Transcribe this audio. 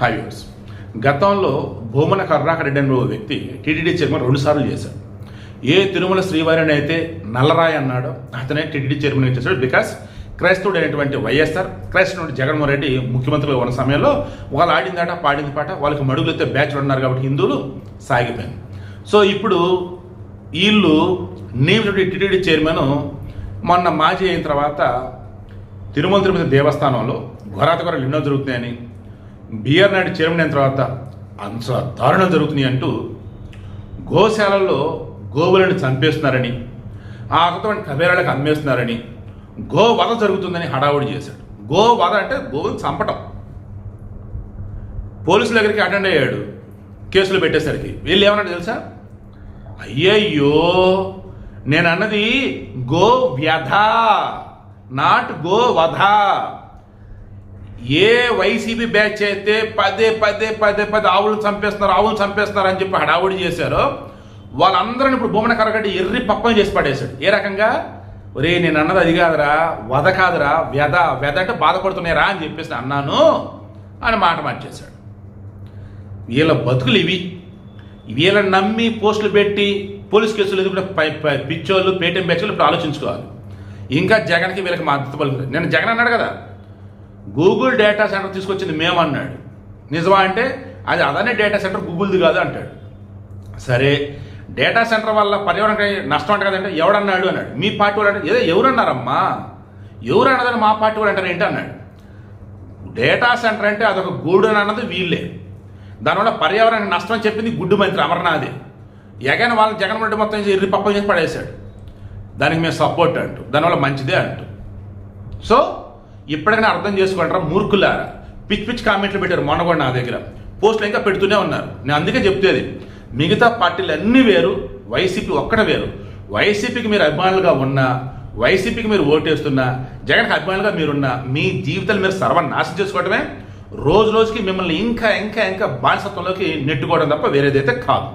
Hi viewers గతంలో భూమన కరుణాకర్ రెడ్డి అనే వ్యక్తి టీటీడీ చైర్మన్ రెండుసార్లు చేశాడు. ఏ తిరుమల శ్రీవారిని అయితే నల్లరాయ్ అన్నాడో అతనే టీటీడీ చైర్మన్ చేశాడు బికాస్ క్రైస్తవుడు అయినటువంటి వైఎస్ఆర్ క్రైస్తవుడు జగన్మోహన్ రెడ్డి ముఖ్యమంత్రిగా ఉన్న సమయంలో వాళ్ళు ఆడిందాట పాడింది పాట వాళ్ళకి మడుగులు అయితే బ్యాచ్లు ఉన్నారు కాబట్టి హిందువులు సాగిపోయింది సో ఇప్పుడు వీళ్ళు నియమితుడి టీటీడీ చైర్మన్ మొన్న మాజీ అయిన తర్వాత తిరుమల తిరుపతి దేవస్థానంలో ఘోరాత ఘోరాలు ఎన్నో జరుగుతున్నాయని బిఆర్ నాయుడు చైర్మన్ అయిన తర్వాత అంత దారుణం జరుగుతున్నాయి అంటూ గోశాలల్లో గోవులను చంపేస్తున్నారని ఆ అటువంటి కబేరాలకు అమ్మేస్తున్నారని గోవధ జరుగుతుందని హడావుడి చేశాడు. గోవధ అంటే గోవుని చంపటం. పోలీసుల దగ్గరికి అటెండ్ అయ్యాడు. కేసులు పెట్టేసరికి వీళ్ళు ఏమన్నాడు తెలుసా? అయ్యయ్యో నేను అన్నది గో వ్యధ నాట్ గో వధ ఏ వైసీపీ బ్యాచ్ అయితే పదే పదే పదే పదే ఆవులు చంపేస్తున్నారు ఆవులు చంపేస్తున్నారు అని చెప్పి హడావుడి చేశారో వాళ్ళందరిని ఇప్పుడు భూమన కరగడ్డి ఎర్రి పప్పం చేసి పడేశాడు. ఏ రకంగా? ఒరే నేను అన్నది అది కాదురా వధ కాదురా వ్యధ వ్యధ అంటే బాధపడుతున్నారా అని చెప్పేసి అన్నాను అని మాట మార్చేశాడు. వీళ్ళ బతుకులు ఇవి. వీళ్ళని నమ్మి పోస్టులు పెట్టి పోలీస్ కేసులు ఎదుగునే పిచ్చోళ్ళు పేటీఎం బ్యాచ్లు ఇప్పుడు ఆలోచించుకోవాలి. ఇంకా జగన్కి వీళ్ళకి మద్దతు పలుకుతుంది నేను జగన్ అన్నాడు కదా గూగుల్ డేటా సెంటర్ తీసుకొచ్చింది మేము అన్నాడు నిజమా అంటే అది అదనే డేటా సెంటర్ గూగుల్ది కాదు అంటాడు. సరే డేటా సెంటర్ వల్ల పర్యావరణానికి నష్టం అంట కదంటే ఎవడన్నాడు అన్నాడు. మీ పార్టీ వాళ్ళు అంటే ఏదో ఎవరన్నారమ్మా? ఎవరు అన్నదని మా పార్టీ వాళ్ళు అంటారు ఏంటి అన్నాడు. డేటా సెంటర్ అంటే అదొక గూడు అని అన్నది వీళ్ళే. దానివల్ల పర్యావరణానికి నష్టం అని చెప్పింది గుడ్డు మంత్రి అమర్నాథే. ఎగైన వాళ్ళని జగన్మోహన్ రెడ్డి మొత్తం ఇర్రి పప్పం చేసి పడేశాడు. దానికి మేము సపోర్ట్ అంటూ దానివల్ల మంచిదే అంటూ. సో ఇప్పటికైనా అర్థం చేసుకుంటారా మూర్ఖులారా పిచ్ పిచ్ కామెంట్లు పెట్టారు మొన్న కూడా నా దగ్గర. పోస్టులు ఇంకా పెడుతూనే ఉన్నారు. నేను అందుకే చెప్తేది మిగతా పార్టీలు అన్నీ వేరు వైసీపీ ఒక్కడ వేరు. వైసీపీకి మీరు అభిమానులుగా ఉన్నా వైసీపీకి మీరు ఓటేస్తున్నా జగన్కి అభిమానులుగా మీరున్నా మీ జీవితాలు మీరు సర్వనాశం చేసుకోవడమే రోజు రోజుకి మిమ్మల్ని ఇంకా ఇంకా ఇంకా బానిసత్వంలోకి నెట్టుకోవడం తప్ప వేరేదైతే కాదు.